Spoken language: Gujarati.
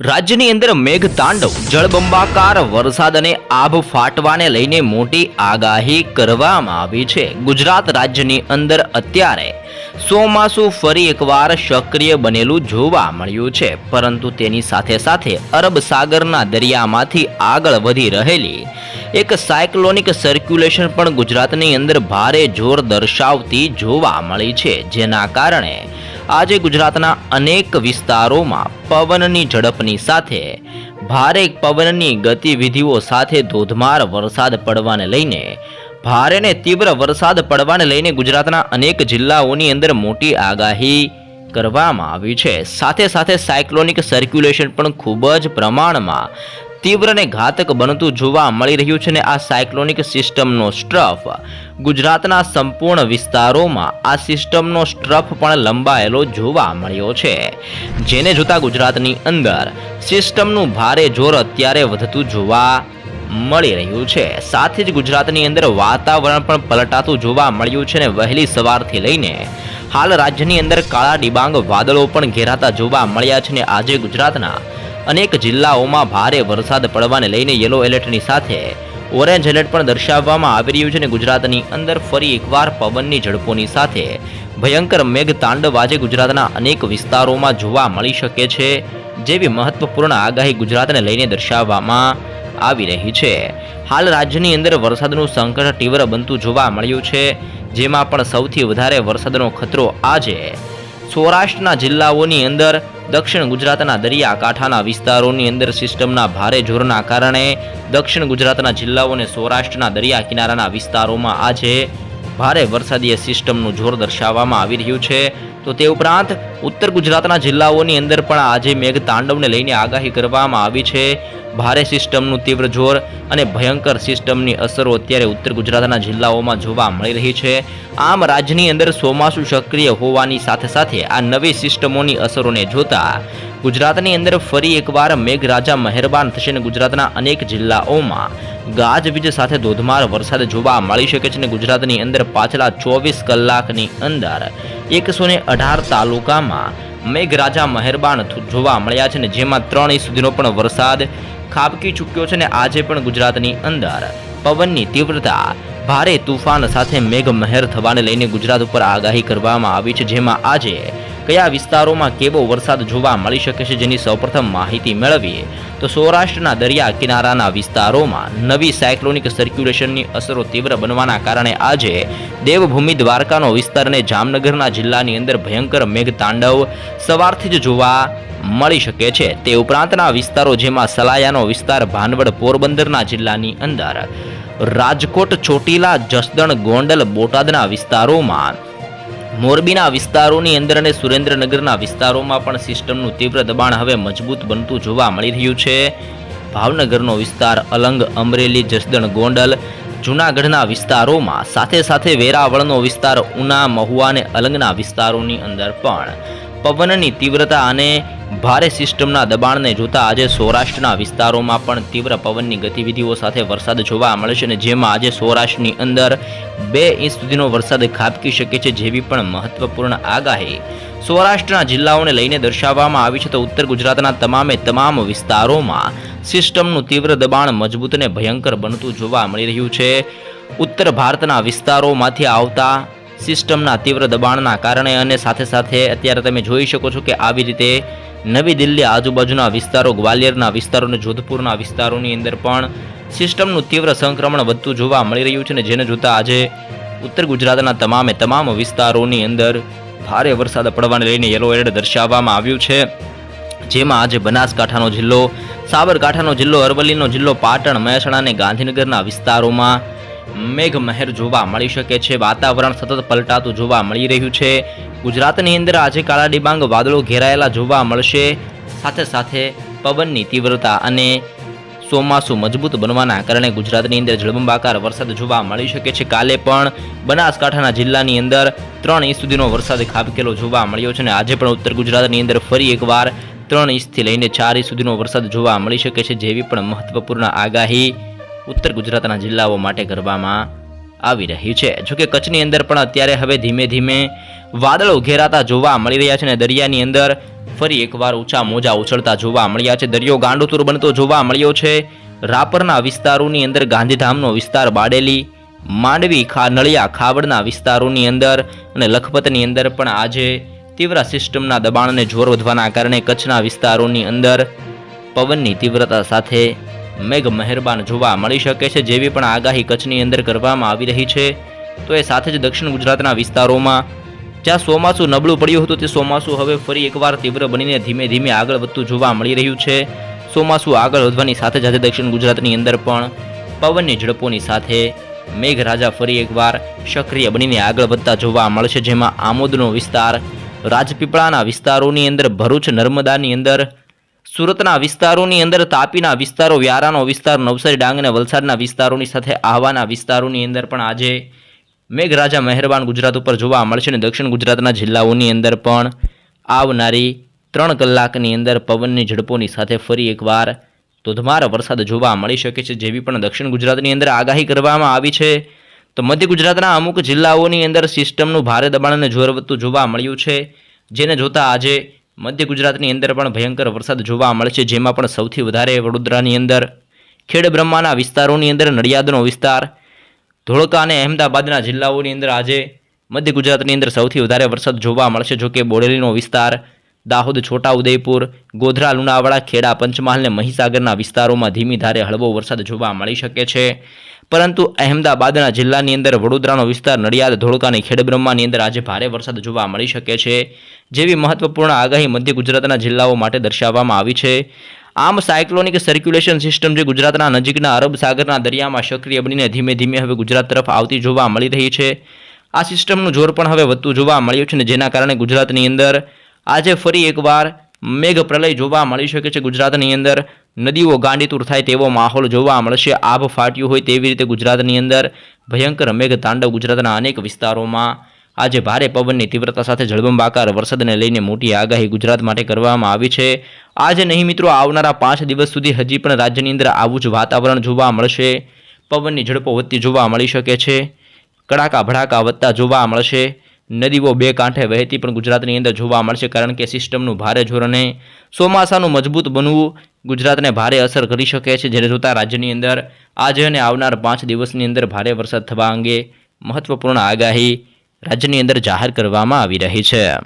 રાજ્યની અંદર મેઘ તાંડવ જળબંબાકાર વરસાદ અને આભ ફાટવાને લઈને મોટી આગાહી કરવામાં આવી છે. ગુજરાત રાજ્યની અંદર અત્યારે ચોમાસું ફરી એકવાર સક્રિય બનેલું જોવા મળ્યું છે, પરંતુ તેની સાથે સાથે અરબ સાગરના દરિયામાંથી આગળ વધી રહેલી એક સાયક્લોનિક સર્ક્યુલેશન પણ ગુજરાતની અંદર ભારે જોર દર્શાવતી જોવા મળી છે, જેના કારણે આજે ગુજરાતના અનેક વિસ્તારોમાં પવનની ઝડપની સાથે, ભારે પવનની ગતિવિધિઓ સાથે ધોધમાર વરસાદ પડવાને લઈને, ભારે ને તીવ્ર વરસાદ પડવાને લઈને ગુજરાતના અનેક જિલ્લાઓની અંદર મોટી આગાહી કરવામાં આવી છે. સાથે સાથે સાયક્લોનિક સર્ક્યુલેશન પણ ખૂબ જ પ્રમાણમાં તીવ્ર અને ઘાતક બનતું જોવા મળી રહ્યું છે ને આ સાયક્લોનિક સિસ્ટમનો સ્ટ્રફ. ગુજરાતના સંપૂર્ણ વિસ્તારોમાં આ સિસ્ટમનો સ્ટ્રફ પણ લંબાયેલો જોવા મળ્યો છે. જેને જોતા ગુજરાતની અંદર સિસ્ટમનું ભારે જોર અત્યારે વધતું જોવા મળી રહ્યું છે. સાથે જ ગુજરાતની અંદર વાતાવરણ પણ પલટાતું જોવા મળ્યું છે ને વહેલી સવારથી લઈને હાલ રાજ્યની અંદર કાળા ડિબાંગ વાદળો પણ ઘેરાતા જોવા મળ્યા છે ને આજે ગુજરાતના અનેક જિલ્લાઓમાં ભારે વરસાદ પડવાને લઈને યલો એલર્ટની સાથે ઓરેન્જ એલર્ટ પણ દર્શાવવામાં આવી રહ્યું છે અને ગુજરાતની અંદર ફરી એકવાર પવનની ઝડપોની સાથે ભયંકર મેઘ તાંડવ આજે ગુજરાતના અનેક વિસ્તારોમાં જોવા મળી શકે છે, જેવી મહત્વપૂર્ણ આગાહી ગુજરાતને લઈને દર્શાવવામાં આવી રહી છે. હાલ રાજ્યની અંદર વરસાદનું સંકટ તીવ્ર બનતું જોવા મળ્યું છે, જેમાં પણ સૌથી વધારે વરસાદનો ખતરો આજે સૌરાષ્ટ્રના જિલ્લાઓની અંદર, દક્ષિણ ગુજરાતના દરિયાકાંઠાના વિસ્તારોની અંદર સિસ્ટમના ભારે જોરના કારણે દક્ષિણ ગુજરાતના જિલ્લાઓ અને સૌરાષ્ટ્રના દરિયા કિનારાના વિસ્તારોમાં આજે ભારે વરસાદીય સિસ્ટમનું જોર દર્શાવવામાં આવી રહ્યું છે. તો તે ઉપરાંત ઉત્તર ગુજરાતના જિલ્લાઓની અંદર પણ આજે મેઘ તાંડવને લઈને આગાહી કરવામાં આવી છે. ભારે સિસ્ટમનું તીવ્ર જોર અને ભયંકર સિસ્ટમની અસરો અત્યારે ઉત્તર ગુજરાતના જિલ્લાઓમાં જોવા મળી રહી છે. આમ રાજ્યની અંદર ચોમાસું સક્રિય હોવાની સાથે સાથે આ નવી સિસ્ટમોની અસરોને જોતા ગુજરાતની અંદર ફરી એકવાર મેઘરાજા મહેરબાન થશે અને ગુજરાતના અનેક જિલ્લાઓમાં ગાજવીજ સાથે ધોધમાર વરસાદ જોવા મળી શકે છે અને ગુજરાતની અંદર પાછલા ચોવીસ કલાકની અંદર એકસો અઢાર તાલુકામાં મેઘરાજા મહેરબાન જોવા મળ્યા છે ને જેમાં ત્રણ ઇંચ સુધીનો પણ વરસાદ ખાબકી ચૂક્યો છે ને આજે પણ ગુજરાતની અંદર પવનની તીવ્રતા ભારે તુફાન સાથે મેઘ મહેર થવાને લઈને ગુજરાત ઉપર આગાહી કરવામાં આવી છે. જેમાં આજે કયા વિસ્તારોમાં કેવો વરસાદ જોવા મળી શકે છે જેની સૌપ્રથમ માહિતી મેળવીએ? તો સૌરાષ્ટ્રના દરિયા કિનારાના વિસ્તારોમાં નવી સાયક્લોનિક સર્ક્યુલેશનની અસરો તીવ્ર બનવાના કારણે આજે દેવભૂમિ દ્વારકાનો વિસ્તાર અને જામનગરના જિલ્લાની અંદર ભયંકર મેઘતાંડવ સવારથી જ જોવા મળી શકે છે. તે ઉપરાંતના વિસ્તારો જેમાં સલાયાનો વિસ્તાર, ભાનવડ પોરબંદરના જિલ્લાની અંદર રાજકોટ, ચોટીલા, જસદણ, ગોંડલ, બોટાદના વિસ્તારોમાં મોરબીના વિસ્તારોની અંદર અને સુરેન્દ્રનગરના વિસ્તારોમાં પણ સિસ્ટમનું તીવ્ર દબાણ હવે મજબૂત બનતું જોવા મળી રહ્યું છે. ભાવનગરનો વિસ્તાર અલંગ, અમરેલી, જસદણ, ગોંડલ, જૂનાગઢના વિસ્તારોમાં સાથે સાથે વેરાવળનો વિસ્તાર ઉના, મહુવા અને અલંગના વિસ્તારોની અંદર પણ પવનની તીવ્રતા અને ભારે સિસ્ટમના દબાણને જોતા આજે સૌરાષ્ટ્રના વિસ્તારોમાં પણ તીવ્ર પવનની ગતિવિધિઓ સાથે વરસાદ જોવા મળશે અને જેમાં આજે સૌરાષ્ટ્રની અંદર બે ઇંચ સુધીનો વરસાદ ખાબકી શકે છે જેવી પણ મહત્વપૂર્ણ આગાહી સૌરાષ્ટ્રના જિલ્લાઓને લઈને દર્શાવવામાં આવી છે તો ઉત્તર ગુજરાતના તમામે તમામ વિસ્તારોમાં સિસ્ટમનું તીવ્ર દબાણ મજબૂત અને ભયંકર બનતું જોવા મળી રહ્યું છે. ઉત્તર ભારતના વિસ્તારોમાંથી આવતા સિસ્ટમના તીવ્ર દબાણના કારણે અને સાથે સાથે અત્યારે તમે જોઈ શકો છો કે આવી રીતે નવી દિલ્હી આજુબાજુના વિસ્તારો, ગ્વાલિયરના વિસ્તારો અને જોધપુરના વિસ્તારોની અંદર પણ સિસ્ટમનું તીવ્ર સંક્રમણ વધતું જોવા મળી રહ્યું છે અને જેને જોતાં આજે ઉત્તર ગુજરાતના તમામે તમામ વિસ્તારોની અંદર ભારે વરસાદ પડવાને લઈને યલો એલર્ટ દર્શાવવામાં આવ્યું છે. જેમાં આજે બનાસકાંઠાનો જિલ્લો, સાબરકાંઠાનો જિલ્લો, અરવલ્લીનો જિલ્લો, પાટણ મહેસાણા અને ગાંધીનગરના વિસ્તારોમાં મેઘ મહેર જોવા મળી શકે છે. વાતાવરણ સતત પલટાતું જોવા મળી રહ્યું છે. ગુજરાતની અંદર આજે કાળા ડિબાંગ વાદળો ઘેરાયેલા જોવા મળશે. સાથે સાથે પવનની તીવ્રતા અને ચોમાસું મજબૂત બનવાના કારણે ગુજરાતની અંદર જળબંબાકાર વરસાદ જોવા મળી શકે છે. કાલે પણ બનાસકાંઠાના જિલ્લાની અંદર ત્રણ ઇંચ સુધીનો વરસાદ ખાબકેલો જોવા મળ્યો છે અને આજે પણ ઉત્તર ગુજરાતની અંદર ફરી એકવાર ત્રણ ઇંચથી લઈને ચાર ઇંચ સુધીનો વરસાદ જોવા મળી શકે છે. જેવી પણ મહત્વપૂર્ણ આગાહી ઉત્તર ગુજરાતના જિલ્લાઓ માટે કરવામાં આવી રહી છે. જોકે કચ્છની અંદર પણ અત્યારે હવે ધીમે ધીમે વાદળો ઘેરાતા જોવા મળી રહ્યા છે અને દરિયાની અંદર ફરી એકવાર ઊંચા મોજા ઉછળતા જોવા મળ્યા છે. દરિયો ગાંડોતુર બનતો જોવા મળ્યો છે. રાપરના વિસ્તારોની અંદર ગાંધીધામનો વિસ્તાર બાડેલી, માંડવી, ખા, નળિયા, ખાવડના વિસ્તારોની અંદર અને લખપતની અંદર પણ આજે તીવ્ર સિસ્ટમના દબાણને જોર વધવાના કારણે કચ્છના વિસ્તારોની અંદર પવનની તીવ્રતા સાથે મેઘ મહેરબાન જોવા મળી શકે છે જેવી પણ આગાહી કચ્છની અંદર કરવામાં આવી રહી છે. તો એ સાથે જ દક્ષિણ ગુજરાતના વિસ્તારોમાં, જ્યાં ચોમાસું નબળું પડ્યું હતું, તે ચોમાસું હવે ફરી એકવાર તીવ્ર બનીને ધીમે ધીમે આગળ વધતું જોવા મળી રહ્યું છે. ચોમાસું આગળ વધવાની સાથે જ આજે દક્ષિણ ગુજરાતની અંદર પણ પવનની ઝડપોની સાથે મેઘરાજા ફરી એકવાર સક્રિય બનીને આગળ વધતા જોવા મળશે, જેમાં આમોદનો વિસ્તાર, રાજપીપળાના વિસ્તારોની અંદર ભરૂચ, નર્મદાની અંદર સુરતના વિસ્તારોની અંદર તાપીના વિસ્તારો, વ્યારાનો વિસ્તાર, નવસારી ડાંગ અને વલસાડના વિસ્તારોની સાથે આહવાના વિસ્તારોની અંદર પણ આજે મેઘરાજા મહેરબાન ગુજરાત ઉપર જોવા મળશે અને દક્ષિણ ગુજરાતના જિલ્લાઓની અંદર પણ આવનારી ત્રણ કલાકની અંદર પવનની ઝડપોની સાથે ફરી એકવાર ધોધમાર વરસાદ જોવા મળી શકે છે, જેવી પણ દક્ષિણ ગુજરાતની અંદર આગાહી કરવામાં આવી છે. તો મધ્ય ગુજરાતના અમુક જિલ્લાઓની અંદર સિસ્ટમનું ભારે દબાણ અને જોર વધતું જોવા મળ્યું છે, જેને જોતા આજે મધ્ય ગુજરાતની અંદર પણ ભયંકર વરસાદ જોવા મળશે, જેમાં પણ સૌથી વધારે વડોદરાની અંદર, ખેડ બ્રહ્માના વિસ્તારોની અંદર નડિયાદનો વિસ્તાર, ધોળકા અને અહેમદાબાદના જિલ્લાઓની અંદર આજે મધ્ય ગુજરાતની અંદર સૌથી વધારે વરસાદ જોવા મળશે, જોકે બોડેલીનો વિસ્તાર, દાહોદ, છોટાઉદેપુર, ગોધરા, લુણાવાડા, ખેડા, પંચમહાલ અને મહીસાગરના વિસ્તારોમાં ધીમી ધારે હળવો વરસાદ જોવા મળી શકે છે. પરંતુ અહેમદાબાદના જિલ્લાની અંદર વડોદરાનો વિસ્તાર નડિયાદ, ધોળકા અને ખેડબ્રહ્માની અંદર આજે ભારે વરસાદ જોવા મળી શકે છે, જેવી મહત્વપૂર્ણ આગાહી મધ્ય ગુજરાતના જિલ્લાઓ માટે દર્શાવવામાં આવી છે. આમ સાયક્લોનિક સર્ક્યુલેશન સિસ્ટમ જે ગુજરાતના નજીકના અરબ સાગરના દરિયામાં સક્રિય બનીને ધીમે ધીમે હવે ગુજરાત તરફ આવતી જોવા મળી રહી છે. આ સિસ્ટમનું જોર પણ હવે વધતું જોવા મળ્યું છે ને જેના કારણે ગુજરાતની અંદર આજે ફરી એકવાર મેઘ પ્રલય જોવા મળી શકે છે ગુજરાતની અંદર. નદીઓ ગાંડીતુર થાય તેવો માહોલ જોવા મળશે. આભ ફાટ્યું હોય તેવી રીતે ગુજરાતની અંદર ભયંકર મેઘ તાંડવ ગુજરાતના અનેક વિસ્તારોમાં. આજે ભારે પવનની તીવ્રતા સાથે જળબંબાકાર વરસાદને લઈને મોટી આગાહી ગુજરાત માટે કરવામાં આવી છે. આજે નહીં મિત્રો, આવનારા પાંચ દિવસ સુધી હજી પણ રાજ્યની અંદર આવું જ વાતાવરણ જોવા મળશે. પવનની ઝડપો વધતી જોવા મળી શકે છે. કડાકા ભડાકા વધતા જોવા મળશે. નદીઓ બે કાંઠે વહેતી પણ ગુજરાતની અંદર જોવા મળશે કારણ કે સિસ્ટમનું ભારે ધોરણે ચોમાસાનું મજબૂત બનવું ગુજરાતને ભારે અસર કરી શકે છે. જેને જોતાં રાજ્યની અંદર આજે અને આવનાર પાંચ દિવસની અંદર ભારે વરસાદ થવા અંગે મહત્વપૂર્ણ આગાહી રાજ્યની અંદર જાહેર કરવામાં આવી રહી છે.